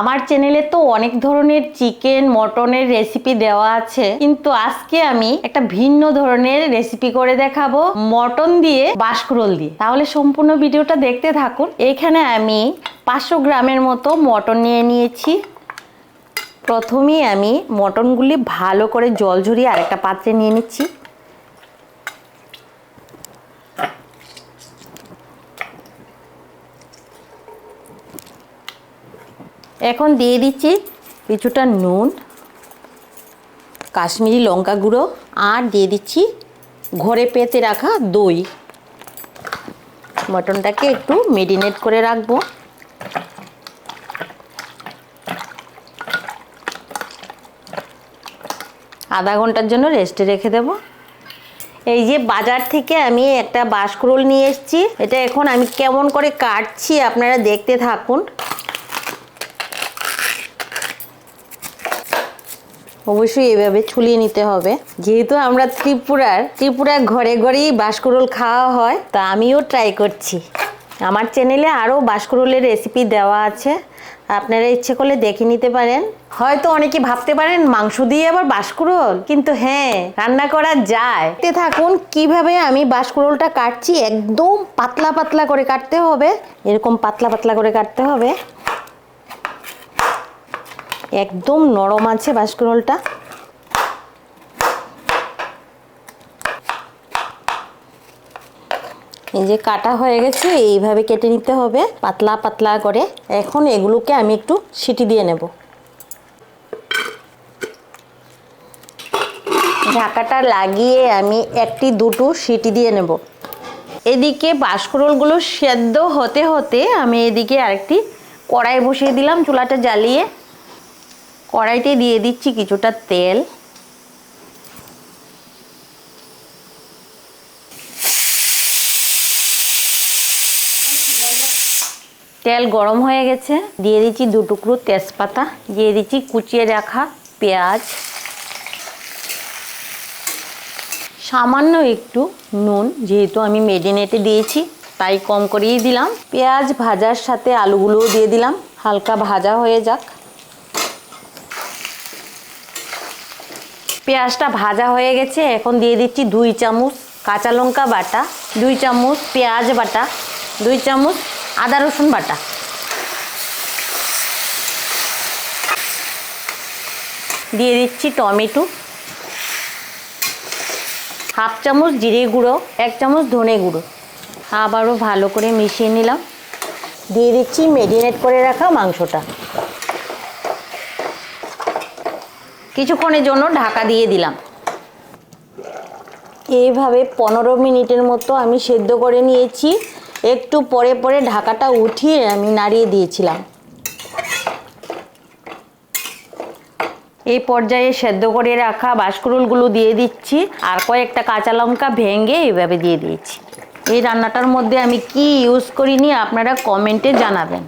আমার চ্যানেলে তো অনেক ধরনের চিকেন মটনের রেসিপি দেওয়া আছে। কিন্তু আজকে আমি একটা ভিন্ন ধরনের রেসিপি করে দেখাবো মটন দিয়ে বাসকরোল দিয়ে। তাহলে সম্পূর্ণ ভিডিওটা দেখতে থাকুন। এখানে আমি পাঁচশো গ্রামের মতো মটন নিয়ে নিয়েছি। প্রথমেই আমি মটনগুলি ভালো করে জল ঝরিয়ে আরেকটা পাত্রে নিয়ে নিচ্ছি। এখন দিয়ে দিচ্ছি কিছুটা নুন, কাশ্মীরি লঙ্কা গুঁড়ো, আর দিয়ে দিচ্ছি ঘরে পেতে রাখা দই। মটনটাকে একটু মেরিনেট করে রাখব। আধা ঘণ্টার জন্য রেস্টে রেখে দেব। এই যে বাজার থেকে আমি একটা বাসকরোল নিয়ে এসেছি, এটা এখন আমি কেমন করে কাটছি আপনারা দেখতে থাকুন। অবশ্যই এভাবে ছুলিয়ে নিতে হবে। যেহেতু আমরা ত্রিপুরার ত্রিপুরার ঘরে ঘরেই বাসকরোল খাওয়া হয়, তা আমিও ট্রাই করছি। আমার চ্যানেলে আরও বাসকরোলের রেসিপি দেওয়া আছে। আপনারা ইচ্ছে করলে দেখে নিতে পারেন। হয়তো অনেকে ভাবতে পারেন, মাংস দিয়ে আবার বাসকরোল কিন্তু হ্যাঁ রান্না করা যায়। তে থাকুন, কীভাবে আমি বাসকরোলটা কাটছি। একদম পাতলা পাতলা করে কাটতে হবে। এরকম পাতলা পাতলা করে কাটতে হবে। একদম নরম আছে বাসকরোলটা এই যে কাটা হয়ে গেছে, এইভাবে কেটে নিতে হবে, পাতলা পাতলা করে। এখন এগুলোকে আমি একটু সিটি দিয়ে নেব। ঢাকাটা লাগিয়ে আমি একটি দুটো সিটি দিয়ে নেব। এদিকে বাসকরোলগুলো সেদ্ধ হতে হতে আমি এদিকে আরেকটি কড়াই বসিয়ে দিলাম, চুলাটা জ্বালিয়ে। কড়াইতে দিয়ে দিচ্ছি কিছুটা তেল। তেল গরম হয়ে গেছে। দিয়ে দিচ্ছি দু টুকরো তেজপাতা। দিয়ে দিচ্ছি কুচিয়ে রাখা পেঁয়াজ। সামান্য একটু নুন, যেহেতু আমি মেডিনেটে দিয়েছি, তাই কম করেই দিলাম। পেঁয়াজ ভাজার সাথে আলুগুলোও দিয়ে দিলাম। হালকা ভাজা হয়ে যাক। পেঁয়াজটা ভাজা হয়ে গেছে, এখন দিয়ে দিচ্ছি দুই চামচ কাঁচা লঙ্কা বাটা, দুই চামচ পেঁয়াজ বাটা, দুই চামচ আদা রসুন বাটা। দিয়ে দিচ্ছি টমেটো, হাফ চামচ জিরে গুঁড়ো, এক চামচ ধনে গুঁড়ো। আবারও ভালো করে মিশিয়ে নিলাম। দিয়ে দিচ্ছি মেরিনেট করে রাখা মাংসটা। কিছুক্ষণের জন্য ঢাকা দিয়ে দিলাম। এইভাবে পনেরো মিনিটের মতো আমি সেদ্ধ করে নিয়েছি। একটু পরে পরে ঢাকাটা উঠিয়ে আমি নাড়িয়ে দিয়েছিলাম। এই পর্যায়ে সেদ্ধ করে রাখা বাসকরুলগুলো দিয়ে দিচ্ছি আর কয়েকটা কাঁচা লঙ্কা ভেঙে এইভাবে দিয়ে দিয়েছি। এই রান্নাটার মধ্যে আমি কি ইউজ করিনি আপনারা কমেন্টে জানাবেন।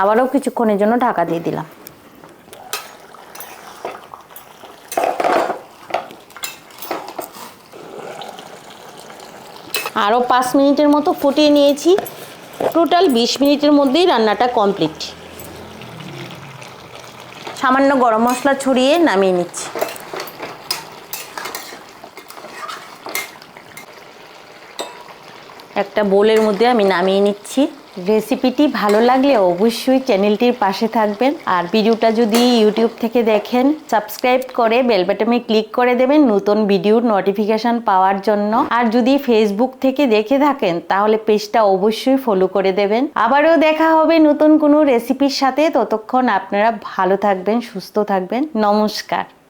আবারও কিছুক্ষণের জন্য ঢাকা দিয়ে দিলাম। আরও পাঁচ মিনিটের মতো ফুটিয়ে নিয়েছি। টোটাল বিশ মিনিটের মধ্যেই রান্নাটা কমপ্লিট সামান্য গরম মশলা ছড়িয়ে নামিয়ে নিচ্ছি। একটা বোলের মধ্যে আমি নামিয়ে নিচ্ছি। রেসিপিটি ভালো লাগলে অবশ্যই চ্যানেলটির পাশে থাকবেন। আর ভিডিওটা যদি ইউটিউব থেকে দেখেন, সাবস্ক্রাইব করে বেল বাটনে ক্লিক করে দেবেন নতুন ভিডিওর নোটিফিকেশন পাওয়ার জন্য। আর যদি ফেসবুক থেকে দেখে থাকেন, তাহলে পেজটা অবশ্যই ফলো করে দেবেন। আবারও দেখা হবে নতুন কোনো রেসিপির সাথে। ততক্ষণ আপনারা ভালো থাকবেন, সুস্থ থাকবেন। নমস্কার।